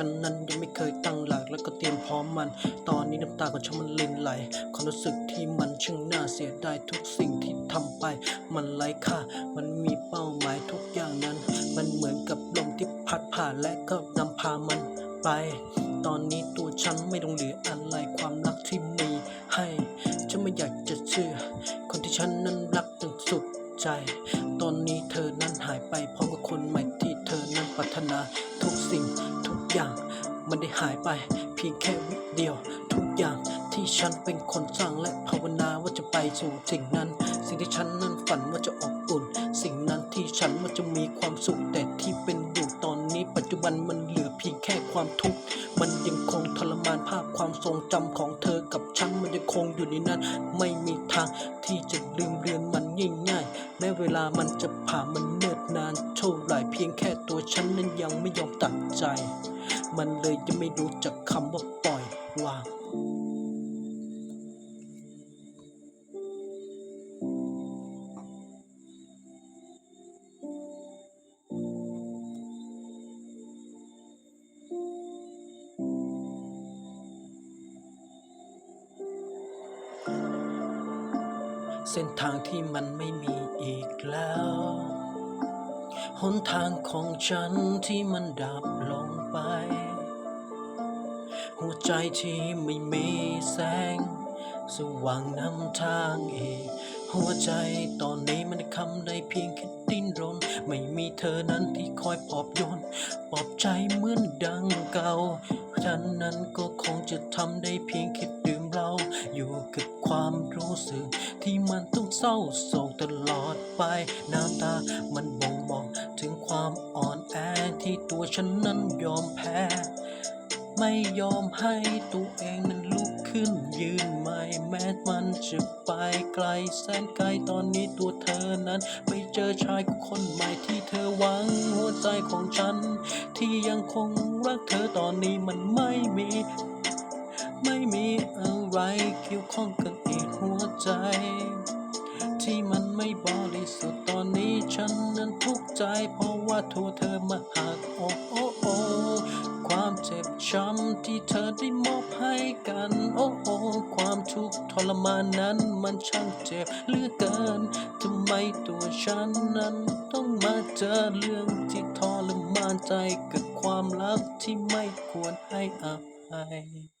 ฉันนั้นยังไม่เคยตั้งหลักแล้วก็เตรียมพร้อมมัน ตอนนี้น้ำตาของฉันมันลินไหล ความรู้สึกที่มันช่างน่าเสียดายทุกสิ่งที่ทำไป มันไร้ค่า มันมีเป้าหมายทุกอย่างนั้น มันเหมือนกับลมที่พัดผ่านและก็นำพามันไป ตอนนี้ตัวฉันไม่ต้องเหลืออะไรความรักที่มีให้ ฉันไม่อยากจะเชื่อ คนที่ฉันนั้นรักจนสุดใจ ตอนนี้เธอนั้นหายไปพร้อมกับคนใหม่ที่เธอนั้นปรารถนาทุกสิ่ง อย่างมันได้หายไปเพียงแค่วิเดียว ทุกอย่างที่ฉันเป็นคนสร้างและภาวนาว่าจะไปสู่สิ่งนั้น สิ่งที่ฉันนั้นฝันว่าจะอบอุ่น สิ่งนั้นที่ฉันว่าจะมีความสุขแต่ที่เป็นอยู่ตอนนี้ ปัจจุบันมันเหลือเพียงแค่ความทุกข์มันยังคงทรมานภาพความทรงจำของเธอกับฉันมันยังคงอยู่ในนั้น ไม่มีทางที่จะลืมเลือนมันง่ายๆแม้เวลามันจะผ่านมันเนิ่นนานเท่าไหร่เพียงแค่ตัวฉันนั้นยังไม่ยอมตัดใจ มันเลยจะไม่รู้จักคำว่าปล่อยวาง เส้นทางที่มันไม่มีอีกแล้ว หนทางของฉันที่มันดับลง ไป หัวใจที่ไม่มีแสง สว่างนำทางอีก หัวใจตอนนี้มันคำได้เพียงแค่ดิ้นรน ไม่มีเธอนั้นที่คอยปลอบโยนปลอบใจเหมือนดังเก่าฉันนั้นก็คงจะทำได้เพียงแค่ดื่มเหล้าอยู่กับความรู้สึก ที่มันต้องเศร้าโศกตลอดไปน้ำตามันบ่งบอก ที่ตัวฉันนั้นยอมแพ้ ไม่ยอมให้ตัวเองนั้นลุกขึ้นยืนใหม่แม้มันจะไปไกลแสนไกลตอนนี้ตัวเธอนั้น ไปเจอชายคนใหม่ที่เธอหวังหัวใจของฉัน ที่ยังคงรักเธอตอนนี้มันไม่มี ไม่มีอะไรเกี่ยวข้องกับอีกหัวใจ ที่มันไม่บริสุทธิ์ตอนนี้ฉันนั้นทุกข์ใจ เพราะว่าโทรเธอมาหักโอ้โอ้โอ้ความเจ็บช้ำที่เธอได้มอบให้กัน โอ้โอ้ความทุกข์ทรมานนั้นมันช่างเจ็บเหลือเกินทำไมตัวฉันนั้นต้องมาเจอเรื่องที่ทรมานใจกับความลับที่ไม่ควรให้อภัย